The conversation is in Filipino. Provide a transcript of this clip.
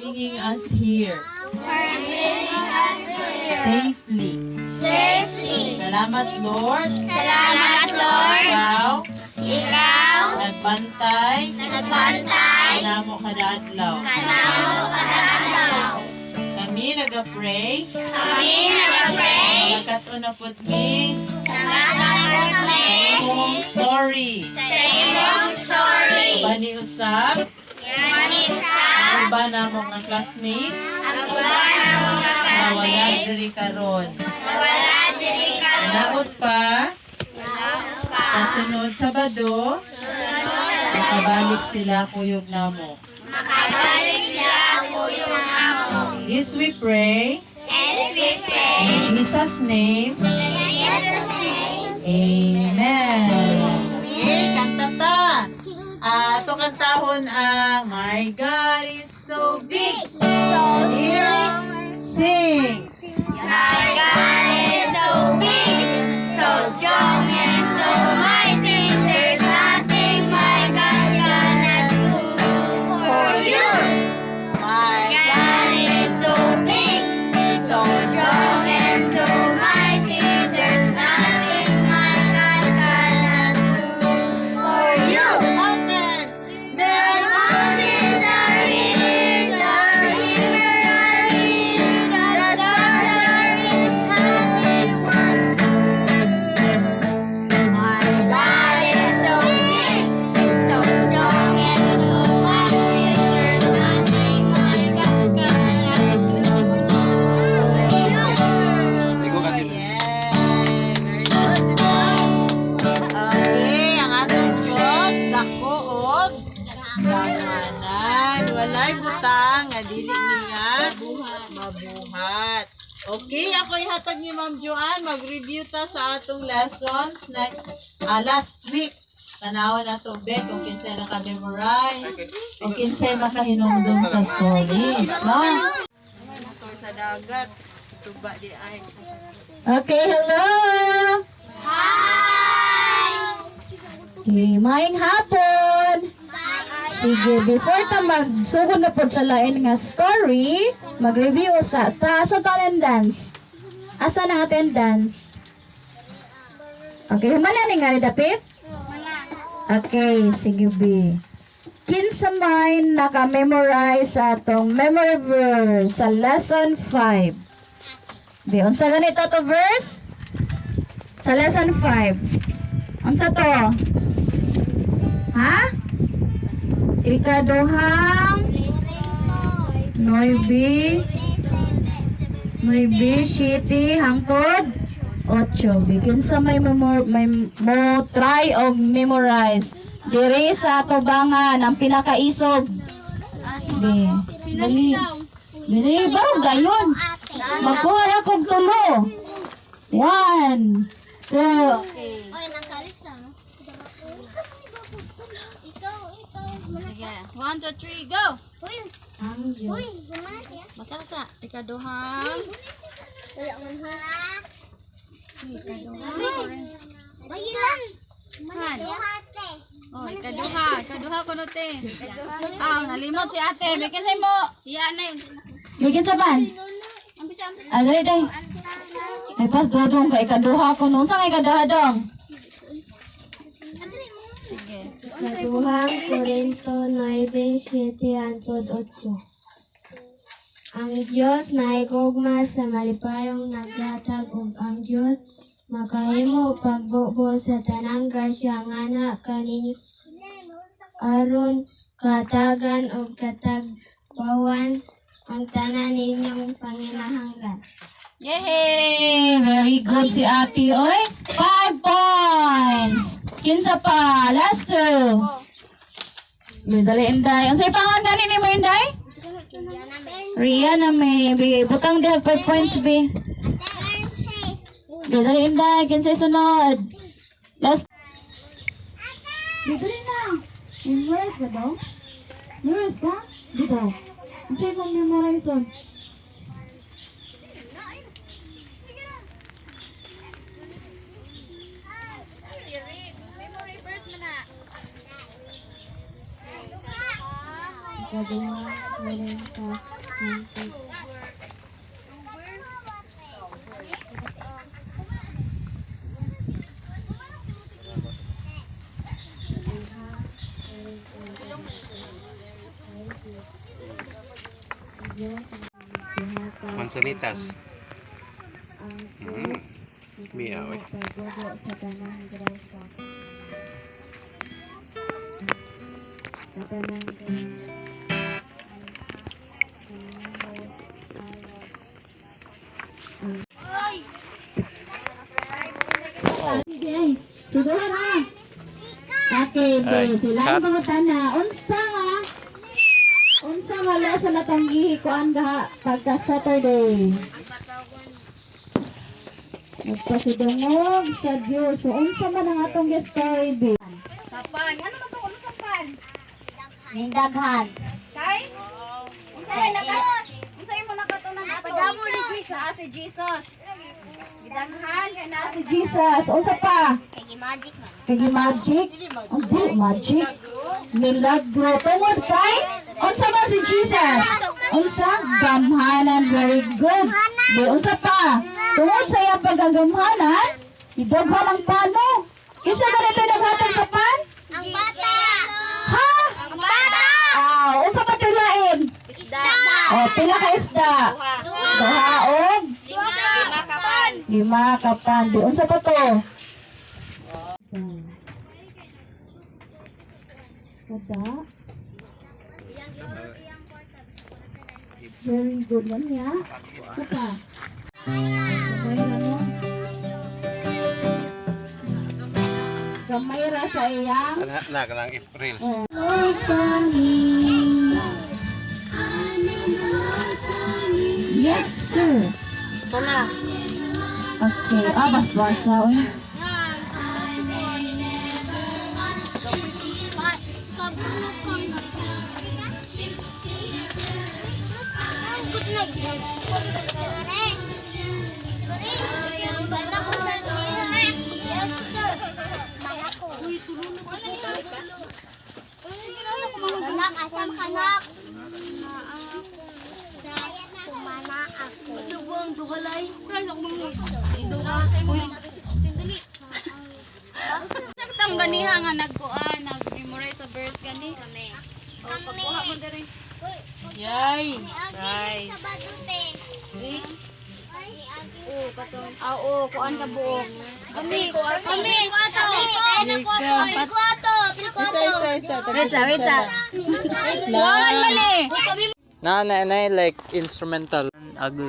bringing us here safely. Safely. Salamat, Lord. Salamat, Lord. Ikaw, Ikaw, nagbantay, nagbantay, kanamo kada adlaw. kanamo kadalaw. Kami nag-pray, Kami nag-pray, nagkatunapot mi nagkakalapot sa kami imong story. sa imong story. Bani usab, Manisa, ang ba na mga classmates, ang buwan ng mga na wala kasi, diri karon. wala diri ka Naot pa, pa. kasunod Sabado, Sunod, makabalik sila kuyog namo. makabalik siya kuyong amo. This we pray, As we pray, in Jesus' name, in Jesus' name, Amen. Okay, kanta ta. Ah, ito kantahon ang My God is so big. so Sing, sing. Okay, ako ihatag ni Ma'am Joanne. Mag-review ta sa atong lessons next, ah, last week. Tanawan na to, Bet, kung kinsay naka-memorize, kung kinsay makahinumdum sa stories, no? Motor sa dagat, suba di ay. Okay, hello! Hi! Okay, maing hapon. Sige, before ta magsugod na po sa lain nga story, mag-review sa ta sa attendance. Asa na attendance? Okay, humana ni nga ni dapit? Okay, sige B. Kinsa may naka-memorize sa atong memory verse sa lesson 5. B, unsa ganito to verse? Sa lesson 5. Unsa to? Ha? Ikaduhang 9 9 city hangtod. 8 bikin sa may memor, may mo try og memorize. Diri sa tubangan ang pinakaisog. Di. Dali dili barog dayon magkuha ra kog tulo. 1 2 Sige. One, two, three, go! Uy, Ang uy, Diyos gumana siya. Basa sa ikaduhang. Wala man ha. Bayi lang. Han. Duhate. Oh, ikaduha. Ikaduha ko te. Ah, nalimot si ate. Bikin sa mo. Si ane. Bigyan sa pan Ah, dali, dali. Ay, pas dodong ka ikaduha ko noon. Saan ka ikaduha dong? Sige. Kaduhang Korinto 9:7 hangtod 8. Ang Dios naigugma sa malipayong naghatag ug ang Dios makahimo pagbubol sa tanang grasya nga na kaninyo aron katagan ug katagbawan ang tanan ninyong panginahanglan. Yay! Very good si ate. Oy, five points. Kinsa pa? Last two. Dali, Inday. Unsay pangalan gani ni mo, Inday? Ria na may bi- butang dihag five points, bi. Dali, Inday. Kinsay sunod? Last. Dali na. Memorize ka daw? Memorize ka? Di daw. Unsay mong memorize on? Memory first man na. Kaduhang Korinto 20. Mansanitas. Ang Hmm. Miyaw eh. sa tanang Suduhan ha. Okay, be. Sila ang pangutan na. Unsa nga? Unsa nga lesson na tong gihikuan ga pagka Saturday? Nagpasidungog sa Diyos. So, unsa man ang atong story, be? Sapan. Ano man to? Ano sapan? Mindaghan. Kay? Unsay nakat? Unsay mo nakatunang apadamo ni Jesus? Ah, si Jesus. Gidaghan kay na Si Jesus. Unsa pa? Kaya magic man. Kaya magic? Hindi, magic. Milagro. Tungod kay? Unsa ba si Jesus? Unsa? Gamhanan. Very good. Be, unsa pa? Tungod sa iyang pagagamhanan, idaghan ang pano. Kinsa ganito naghatag sa pan? Ang bata. Ha? Ang bata. Ah, unsa pa tilain? Isda. Oh, pila ka isda? Duha Lima kapan. Lima ka pan. Be, unsa pa to? Kada. Very good man ya. Saka. Gamay ra sa iyang Anak na ka ng April. Sa amin. Yes, sir. Wala. Okay. Ah, mas basa. Uy. Anak, ganiha nga nagkuan, nag-memorize sa verse gani. Kami. O, pagkuha mo diri. Yay. Right. Sa badute. Oo, katong. Ah, oo, kuan ka buok. Kami, kami, kuato. Kami, kuato. Kuato. Kuato. Isa, isa, isa. Wait, wait, sa. Kuan mali. Na, na, na, like instrumental. Agoy.